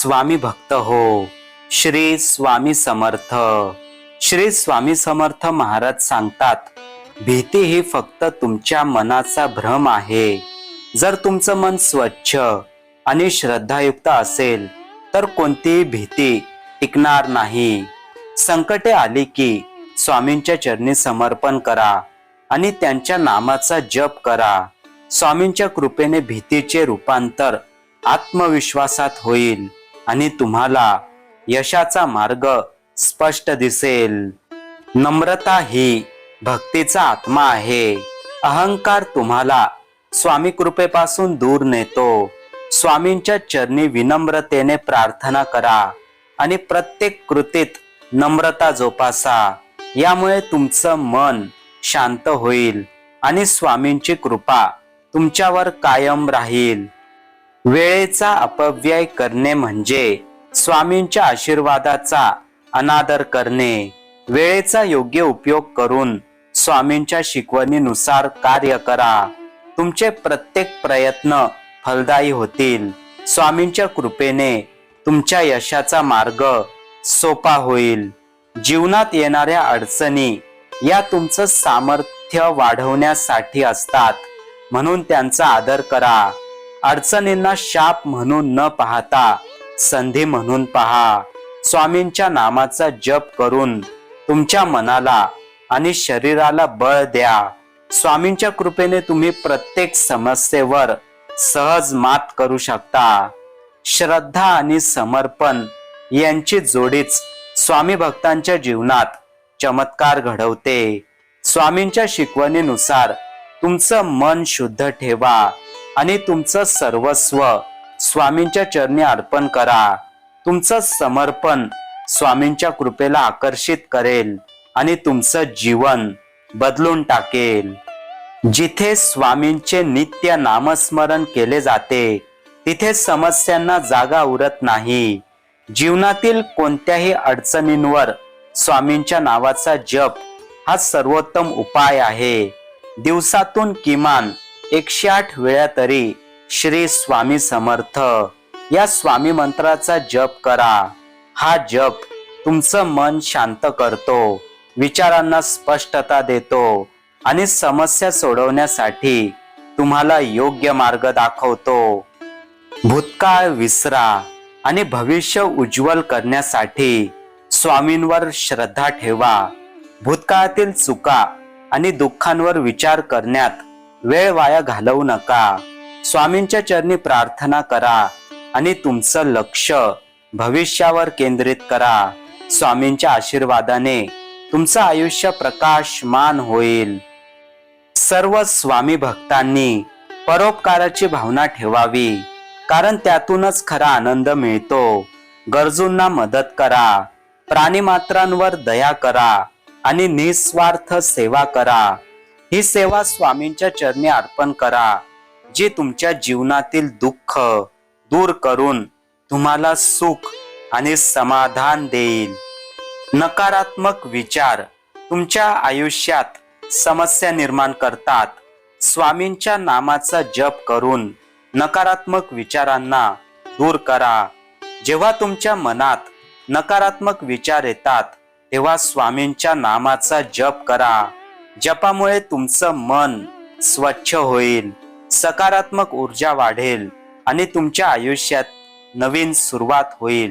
स्वामी भक्त हो. श्री स्वामी समर्थ. श्री स्वामी समर्थ महाराज सांगतात भीती ही फक्त तुमच्या मनाचा भ्रम आहे. जर तुमचं मन स्वच्छ आणि श्रद्धायुक्त असेल तर कोणतीही भीती टिकणार नाही. संकटे आली की स्वामींच्या चरणी समर्पण करा आणि त्यांच्या नामाचा जप करा. स्वामींच्या कृपेने भीतीचे रूपांतर आत्मविश्वासात होईल. आणि तुम्हाला यशाचा मार्ग स्पष्ट दिसेल. नम्रता ही भक्तीचा आत्मा आहे. अहंकार तुम्हाला स्वामी कृपेपासून दूर नेतो. स्वामींच्या चरणी विनम्रतेने प्रार्थना करा आणि प्रत्येक कृतीत नम्रता जोपासा. यामुळे तुमचं मन शांत होईल आणि स्वामींची कृपा तुमच्यावर कायम राहील. वेळेचा अपव्यय करणे म्हणजे स्वामींच्या आशीर्वादाचा अनादर करणे. वेळेचा योग्य उपयोग करून स्वामींच्या शिकवणीनुसार कार्य करा. तुमचे प्रत्येक प्रयत्न फलदायी होतील. स्वामींच्या कृपेने तुमच्या यशाचा मार्ग सोपा होईल. जीवनात येणाऱ्या अडचणी या तुमचं सामर्थ्य वाढवण्यासाठी असतात. म्हणून त्यांचा आदर करा. अडचणींना शाप म्हणून न पाहता संधी म्हणून पहा. स्वामींच्या नामाचा जप करून तुमच्या मनाला आणि शरीराला बळ द्या. स्वामींच्या कृपेने तुम्ही प्रत्येक समस्येवर सहज मात करू शकता. श्रद्धा आणि समर्पण यांची जोडीच स्वामी भक्तांच्या जीवनात चमत्कार घडवते. स्वामींच्या शिकवणीनुसार तुमचं मन शुद्ध ठेवा. आणि तुमचं सर्वस्व स्वामींच्या चरणी अर्पण करा. तुमचं समर्पण स्वामींच्या कृपेला आकर्षित करेल आणि तुमचं जीवन बदलून टाकेल. जिथे स्वामींचे नित्य नामस्मरण केले जाते तिथे समस्यांना जागा उरत नाही. जीवनातील कोणत्याही अडचणींवर स्वामींच्या नावाचा जप हा सर्वोत्तम उपाय आहे. दिवसातून किमान एकशे आठ वेळा तरी श्री स्वामी समर्थ. या स्वामी मंत्राचा जप करा. हा जप तुमचं मन शांत करतो विचारांना स्पष्टता देतो आणि समस्या सोडवण्यासाठी तुम्हाला योग्य मार्ग दाखवतो. भूतकाळ विसरा आणि भविष्य उज्ज्वल करण्यासाठी स्वामींवर श्रद्धा ठेवा. भूतकाळातील चुका आणि दुःखांवर विचार करण्यात वेळ वाया घालवू नका. स्वामींच्या चरणी प्रार्थना करा आणि तुमचं लक्ष भविष्यावर केंद्रित करा. स्वामींच्या आशीर्वादाने तुमचं आयुष्य प्रकाशमान होईल. सर्व स्वामी भक्तांनी परोपकाराची भावना ठेवावी कारण त्यातूनच खरा आनंद मिळतो. गरजूंना मदत करा प्राणीमात्रांवर दया करा आणि निस्वार्थ सेवा करा. ही सेवा स्वामींच्या चरणी अर्पण करा जी तुमच्या जीवनातील दुःख दूर करून तुम्हाला सुख आणि समाधान देईल. नकारात्मक विचार तुमच्या आयुष्यात समस्या निर्माण करतात. स्वामींच्या नामाचा जप करून नकारात्मक विचारांना दूर करा. जेव्हा तुमच्या मनात नकारात्मक विचार येतात तेव्हा स्वामींच्या नामाचा जप करा. जपामुळे तुमचं मन स्वच्छ होईल सकारात्मक ऊर्जा वाढेल आणि तुमच्या आयुष्यात नवीन सुरुवात होईल.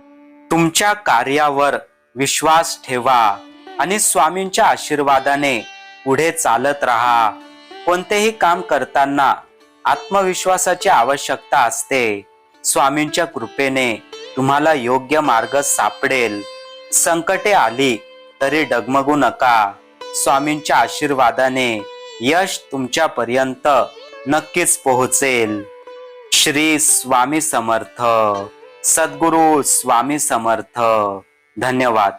तुमच्या कार्यावर विश्वास ठेवा आणि स्वामींच्या आशीर्वादाने पुढे चालत राहा. कोणतेही काम करताना आत्मविश्वासाची आवश्यकता असते. स्वामींच्या कृपेने तुम्हाला योग्य मार्ग सापडेल. संकटे आली तरी डगमगू नका. स्वामींच्या आशीर्वादाने यश तुमच्यापर्यंत नक्कीच पोहोचेल. श्री स्वामी समर्थ. सद्गुरु स्वामी समर्थ. धन्यवाद.